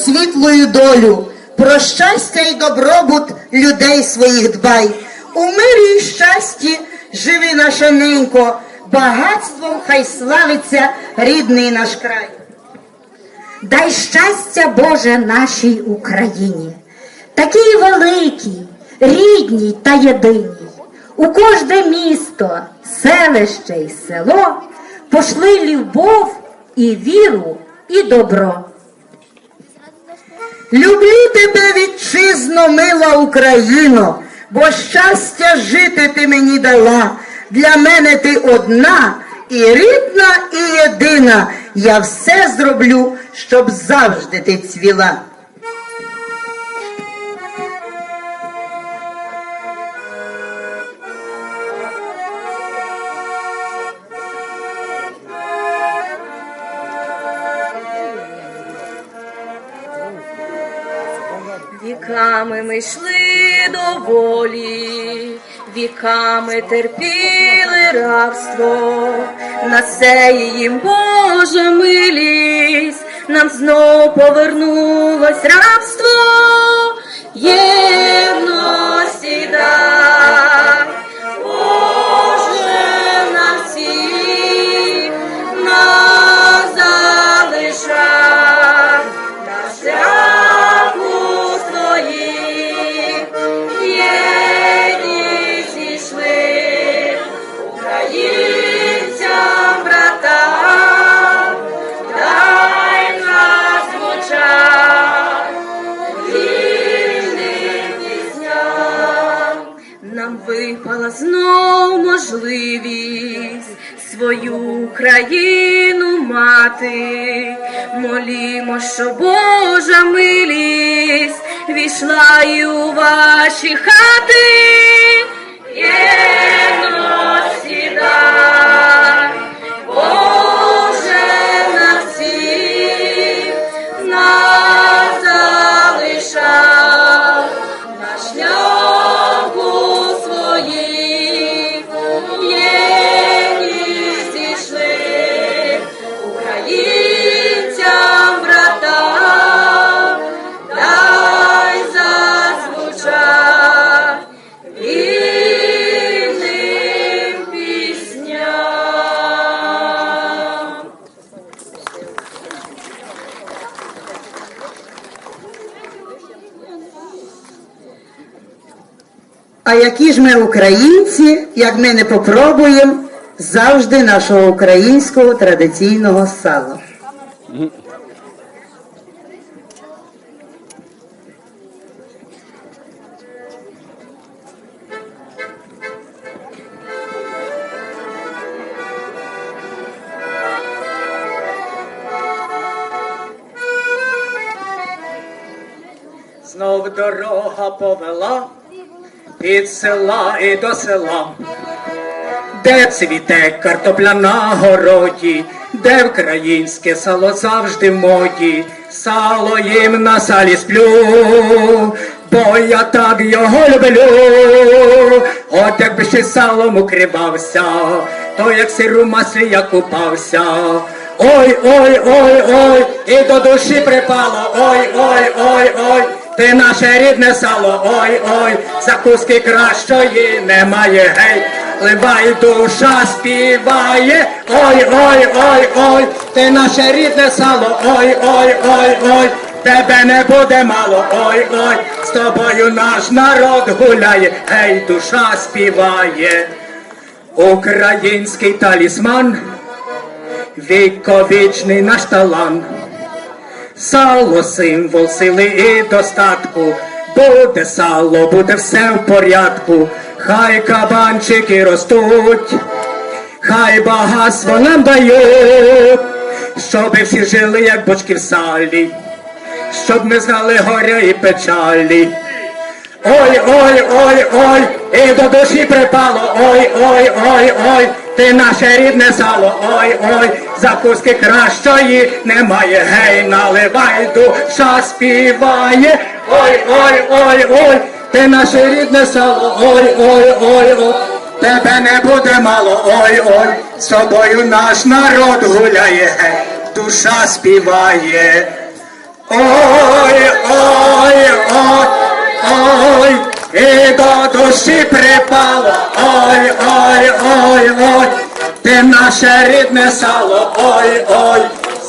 світлою долю, про щастя і добробут людей своїх дбай. У мирі і щасті живи наша ненько, багатством хай славиться рідний наш край. Дай щастя Боже нашій Україні, такій великій, рідній та єдиній. У кожне місто, селище й село пошли любов і віру, і добро. Люблю тебе, вітчизно, мила Україно, бо щастя жити ти мені дала. Для мене ти одна і рідна, і єдина. Я все зроблю, щоб завжди ти цвіла. Ми йшли до волі, віками терпіли рабство, на це їм Божа милість, нам знов повернулось рабство, єдності випала знов можливість свою країну мати. Молімо, що Божа милість війшла і у ваші хати. Єдності А які ж ми українці, як ми не попробуємо завжди нашого українського традиційного сала. Знов дорога повела від села і до села, де цвіте картопля на городі, де українське сало завжди моді, сало їм на салі сплю, бо я так його люблю. От якби ще салом укривався, то як сир у маслі я купався. Ой, ой, ой, ой, і до душі припало, ой, ой, ой, ой, ти наше рідне сало, ой, ой, закуски кращої немає, гей, ливай душа співає, ой, ой, ой, ой, ти наше рідне сало, ой, ой, ой, ой, тебе не буде мало, ой, ой, з тобою наш народ гуляє, гей, душа співає, український талісман. Віковічний наш талант, сало символ сили і достатку, буде сало, буде все в порядку, хай кабанчики ростуть, хай багатство нам дають, щоби всі жили, як бочки в салі, щоб не знали горя і печалі. Ой, ой, ой, ой, і до душі припало, ой, ой, ой, ой, ти наше рідне сало, ой, ой, закуски кращої немає, гей, наливай, душа співає, ой, ой, ой, ой, ти наше рідне сало, ой, ой, ой, ой, тебе не буде мало, ой, ой, з тобою наш народ гуляє, гей, душа співає. Ой, ой, ой, ой, і до душі припало, ой, ой, ой, ой, ти наше рідне сало, ой, ой,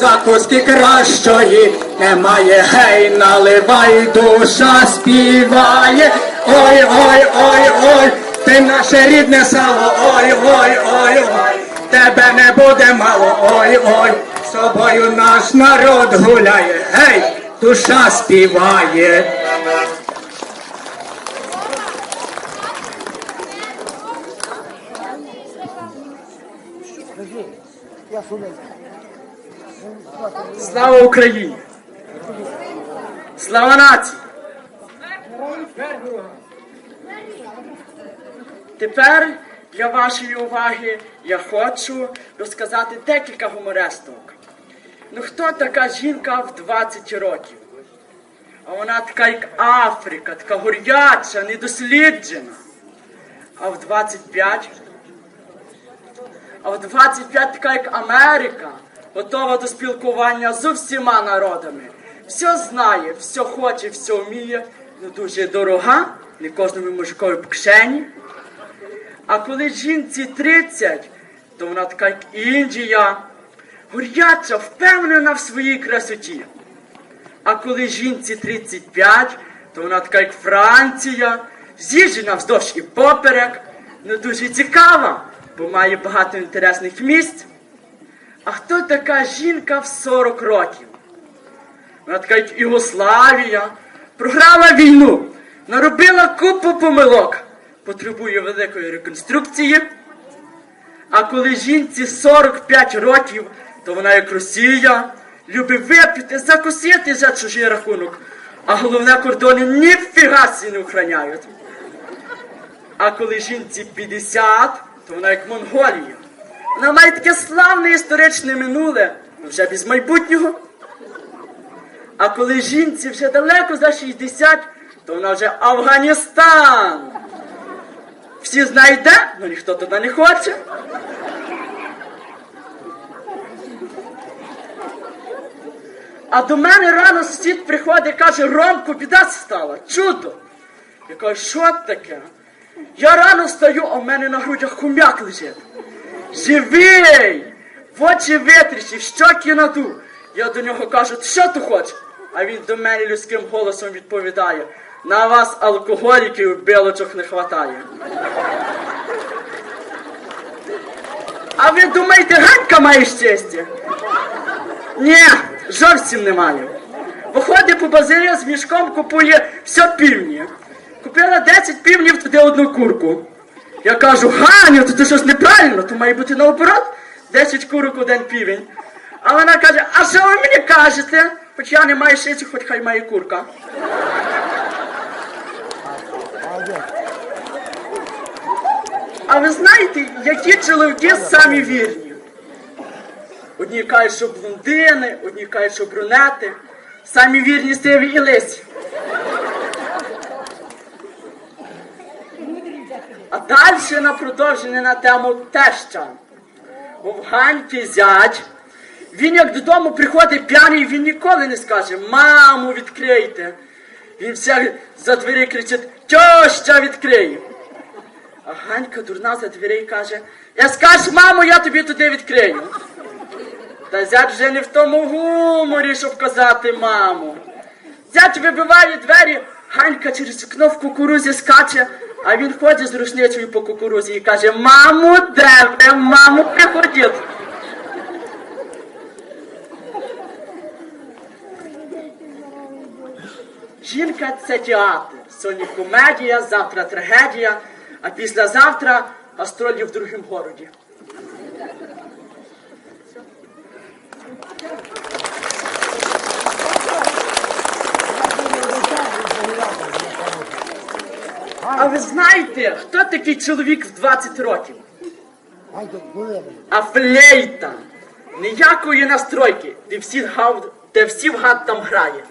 закуски кращої немає, гей, наливай, душа співає, ой, ой, ой, ой, ти наше рідне сало, ой, ой, ой, ой, тебе не буде мало, ой, ой, собою наш народ гуляє, гей, душа співає. Слава Україні! Слава нації! Тепер для вашої уваги я хочу розказати декілька гуморесток. Ну хто така жінка в 20 років? А вона така, як Африка, така горяча, недосліджена. А в 25 а в 25 така як Америка, готова до спілкування з усіма народами. Все знає, все хоче, все вміє, ну дуже дорога, не кожному мужикові в кишені. А коли жінці 30, то вона така як Індія, горяча, впевнена в своїй красоті. А коли жінці 35, то вона така як Франція, з'їжджена вздовж і поперек, ну дуже цікава, бо має багато інтересних місць. А хто така жінка в 40 років? Вона така Югославія, програла війну, наробила купу помилок, потребує великої реконструкції. А коли жінці 45 років, то вона як Росія, любить випити, закусити за чужий рахунок. А головне кордони ніфіга сі не охраняють. А коли жінці 50, то вона як Монголія. Вона має таке славне історичне минуле, ну вже без майбутнього. А коли жінці вже далеко за 60, то вона вже Афганістан. Всі знають де, але ніхто туди не хоче. А до мене рано сусід приходить і каже, Ромку, біда стала, чудо. Я кажу, що таке? Я рано встаю, а в мене на грудях хум'як лежить. Живий! В очі витріщив, щоки наду. Я до нього кажу, що ти хочеш? А він до мене людським голосом відповідає, на вас алкоголіків білочок не хватає. А ви думаєте, Ганька має щастя? Ні, зовсім немає. Виходить по базарі з мішком, купує все півні. Купила 10 півнів, туди одну курку. Я кажу, Ганю, то ти щось неправильно, то має бути наоборот 10 курок один півень. А вона каже, а що ви мені кажете? Хоч я не маю шиці, хоч хай має курка. А ви знаєте, які чоловіки самі вірні? Одні кажуть, що блондини, одні кажуть, що брюнети, самі вірні стиві і лисі. Далі на продовження на тему теща. Бо в Ганьки зять, він як додому приходить п'яний, він ніколи не скаже Маму, відкрийте. Він все за двері кричить Тьоща відкриє. А Ганька дурна за дверей каже, я скажу, мамо, я тобі туди відкрию. Та зять вже не в тому гуморі, щоб казати маму. Зять вибиває двері, Ганька через вікно в кукурузі скаче, а він ходить з рушницею по кукурузі і каже, мамо, де ви, мамо, приходіть. Жінка це театр. Сьогодні комедія, завтра трагедія, а післязавтра гастролі в другому городі. А ви знаєте, хто такий чоловік в 20 років? А флейта. Ніякої настройки, де всі, гав, де всі вгад там грає.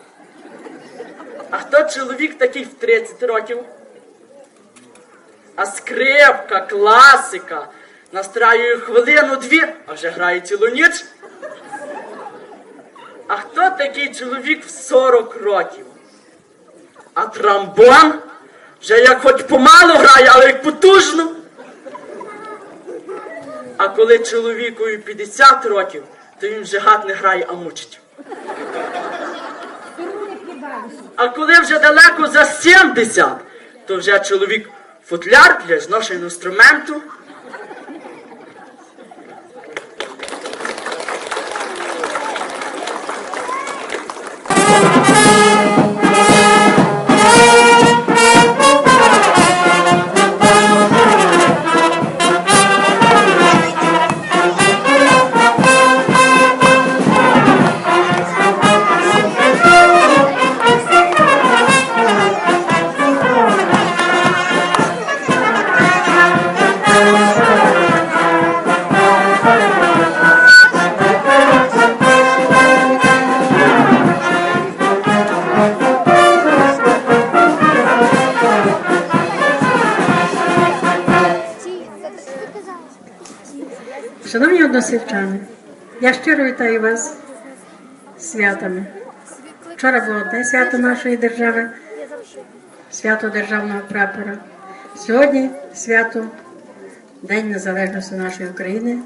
А хто чоловік такий в 30 років? А скрипка, класика. Настраює хвилину-дві, а вже грає цілу ніч. А хто такий чоловік в 40 років? А трамбон вже як хоч помало грає, але як потужно. А коли чоловікові 50 років, то він вже гад не грає, а мучить. А коли вже далеко за 70, то вже чоловік футляр для зношення інструменту. Шановні я щиро вітаю вас святами. Вчора було одне свято нашої держави, свято державного прапора. Сьогодні свято День Незалежності нашої України,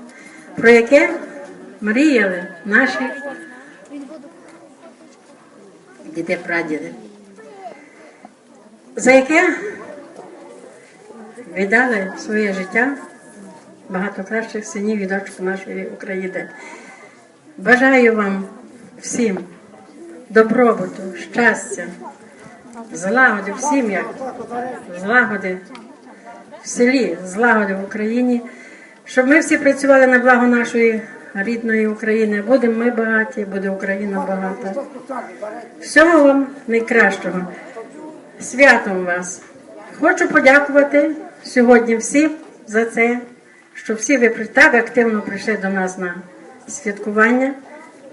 про яке мріяли наші діди прадіди, за яке віддали своє життя багато кращих синів і дочок нашої України. Бажаю вам всім добробуту, щастя, злагоди в сім'ях, злагоди в селі, злагоди в Україні, щоб ми всі працювали на благо нашої рідної України. Будемо ми багаті, буде Україна багата. Всього вам найкращого. Святом вас! Хочу подякувати сьогодні всім за це, що всі ви так активно прийшли до нас на святкування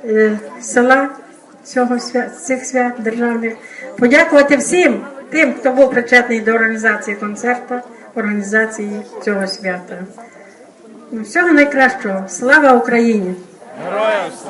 е, села цього свят, цих свят державних. Подякувати всім тим, хто був причетний до організації концерту, організації цього свята. Ну, Всього найкращого. Слава Україні! Героям ще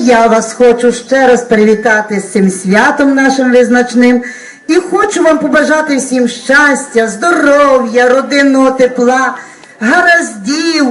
я вас хочу ще раз привітати з цим святом нашим визначним. І хочу вам побажати всім щастя, здоров'я, родинного тепла, гараздів,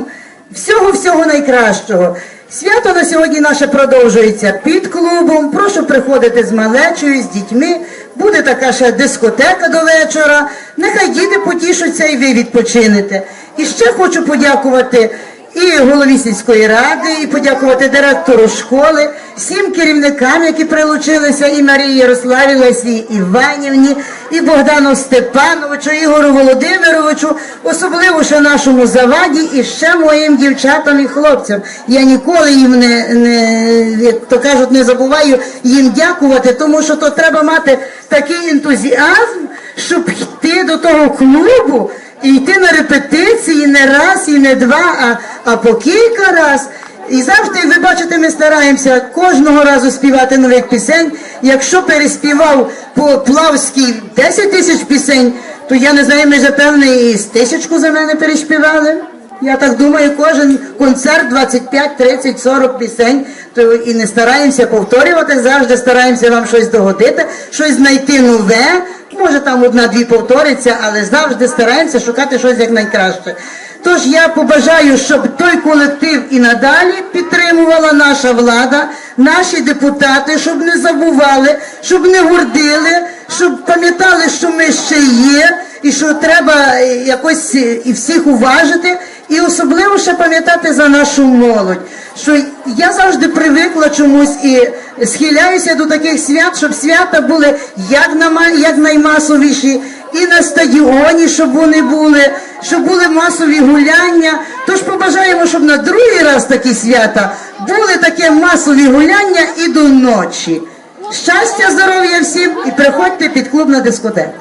всього-всього найкращого. Свято на сьогодні наше продовжується під клубом. Прошу приходити з малечою, з дітьми. Буде така ще дискотека до вечора. Нехай діти потішаться і ви відпочинете. І ще хочу подякувати і голові сільської ради, і подякувати директору школи, всім керівникам, які прилучилися, і Марії Ярославі, Лесі Іванівні, і Богдану Степановичу, Ігору Володимировичу, особливо ще нашому заваді і ще моїм дівчатам і хлопцям. Я ніколи їм не, не як то кажуть, не забуваю їм дякувати, тому що то треба мати такий ентузіазм, щоб йти до того клубу. І йти на репетиції не раз і не два, а, а по кілька раз. І завжди, ви бачите, ми стараємося кожного разу співати нових пісень. Якщо переспівав по Плавській 10 тисяч пісень, то я не знаю, ми вже певне і з тисячку за мене переспівали. Я так думаю, кожен концерт 25, 30, 40 пісень, то і не стараємося повторювати, завжди стараємося вам щось догодити, щось знайти нове. Може там одна-дві повториться, але завжди стараємося шукати щось як найкраще. Тож я побажаю, щоб той колектив і надалі підтримувала наша влада, наші депутати, щоб не забували, щоб не гордили, щоб пам'ятали, що ми ще є, і що треба якось і всіх уважити, і особливо ще пам'ятати за нашу молодь. Що я завжди привикла чомусь і схиляюся до таких свят, щоб свята були як, нама- як наймасовіші, і на стадіоні, щоб вони були, щоб були масові гуляння. Тож побажаємо, щоб на другий раз такі свята були такі масові гуляння і до ночі. Щастя, здоров'я всім і приходьте під клуб на дискотеку.